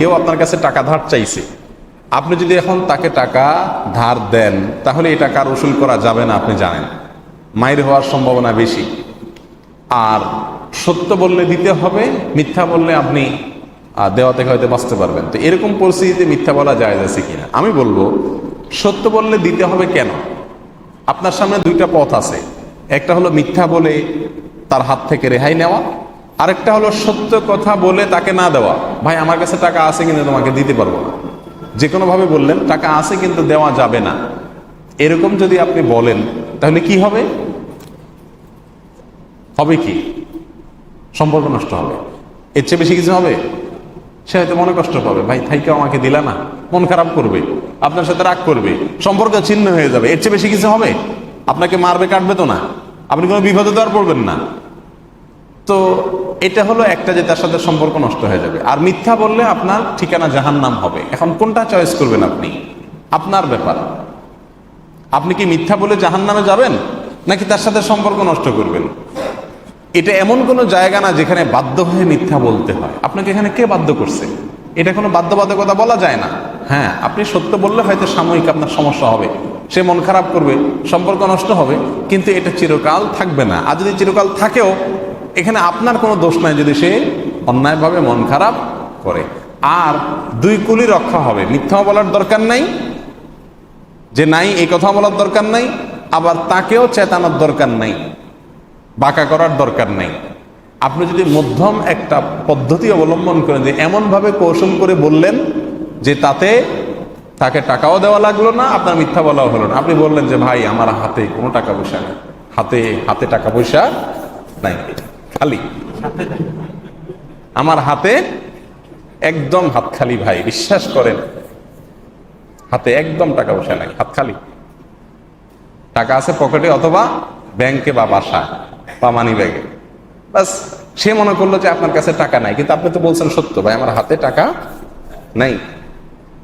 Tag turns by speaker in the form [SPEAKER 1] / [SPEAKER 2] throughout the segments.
[SPEAKER 1] কেউ আপনার কাছে টাকা ধার চাইছে। আপনি যদি এখন তাকে টাকা ধার দেন, তাহলে এই টাকা উসুল করা যাবে না, আপনি জানেন। মায়ের হওয়ার সম্ভাবনা বেশি। আর সত্য বললে দিতে হবে, মিথ্যা বললে আপনি দেওয়া থেকে হয়তো বাঁচতে পারবেন। তো এরকম পরিস্থিতিতে মিথ্যা বলা যায় আছে কিনা? আমি বলব, সত্য বললে দিতে হবে কেন? আপনার সামনে দুইটা পথ আছে। একটা হলো মিথ্যা বলে তার হাত থেকে রেহাই নেওয়া আরেকটা হলো সত্য কথা বলে তাকে না দেওয়া। ভাই, আমার কাছে টাকা আছে কিন্তু তোমাকে দিতে পারব না। যে কোনোভাবে বললেন, টাকা আছে কিন্তু দেওয়া যাবে না। এরকম যদি আপনি বলেন, তাহলে কি হবে? হবে কি? সম্পর্ক নষ্ট হবে। এর চেয়ে বেশি কিছু হবে? সে হয়তো মনে কষ্ট পাবে। ভাই থাইকে আমাকে দিলা না। মন খারাপ করবে। আপনার সাথে রাগ করবে। সম্পর্ক ছিন্ন হয়ে যাবে। এর চেয়ে বেশি কিছু হবে? আপনাকে মারবে, কাটবে তো না। আপনি কোনো বিপদে তো আর পড়বেন না। তো এটা হলো একটা যে তার সাথে সম্পর্ক নষ্ট হয়ে যাবে। আর মিথ্যা বললে আপনার ঠিকানা জাহান্নাম হবে। এখন কোনটা চয়েস করবেন আপনি? আপনার ব্যাপার। আপনি কি মিথ্যা বলে জাহান্নামে যাবেন? নাকি তার সাথে সম্পর্ক নষ্ট করবেন? এটা এমন কোনো জায়গা না যেখানে বাধ্য হয়ে মিথ্যা বলতে হয়। আপনাকে এখানে কে বাধ্য করছে? এটা কোনো বাধ্যবাধকতা বলা যায় না। হ্যাঁ আপনি সত্য বললে হয়তো সাময়িক আপনার সমস্যা হবে। সে মন খারাপ করবে, সম্পর্ক নষ্ট হবে, কিন্তু এটা চিরকাল থাকবে না। আর যদি চিরকাল থাকেও এখানে আপনার কোনো দোষ নাই যদি সে অন্যায়ভাবে মন খারাপ করে। আর দুই কুলি রক্ষা হবে। মিথ্যাও বলার দরকার নাই, যে নাই, এই কথা বলার দরকার নাই, আবার তাকেও চেতানোর দরকার নাই, বাঁকা করার দরকার নাই। আপনি যদি মধ্যম একটা পদ্ধতি অবলম্বন করেন, যে এমনভাবে কৌশল করে বললেন যে তাতে তাকে টাকাও দেওয়া লাগল না, আপনার মিথ্যা বলাও হলো না। আপনি বললেন যে, ভাই, আমার হাতে কোনো টাকা পয়সা নেই। হাতে হাতে টাকা পয়সা নাই। খালি। আমার হাতে একদম হাত খালি ভাই, বিশ্বাস করেন। হাতে একদম টাকা পয়সা নাই, হাত খালি। টাকা আছে পকেটে অথবা ব্যাংকে বা বাসায়, বা মানি ব্যাগে বাস, সে মনে করল যে আপনার কাছে টাকা নাই, কিন্তু আপনি তো বলছেন সত্য ভাই, আমার হাতে টাকা নাই।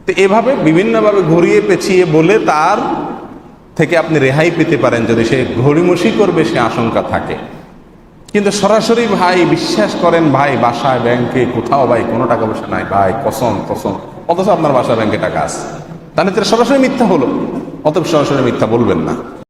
[SPEAKER 1] তো এভাবে বিভিন্নভাবে ঘুরিয়ে পেঁচিয়ে বলে তার থেকে আপনি রেহাই পেতে পারেন যদি সে ঘড়িমসি করবে, সে আশঙ্কা থাকে। কিন্তু সরাসরি ভাই বিশ্বাস করেন, ভাই, বাসায় ব্যাংকে কোথাও ভাই কোনো টাকা পয়সা নাই, ভাই, কসম কসম। অথচ আপনার বাসা ব্যাংকে টাকা আছে। তাহলে সরাসরি মিথ্যা হলো। অত সরাসরি মিথ্যা বলবেন না।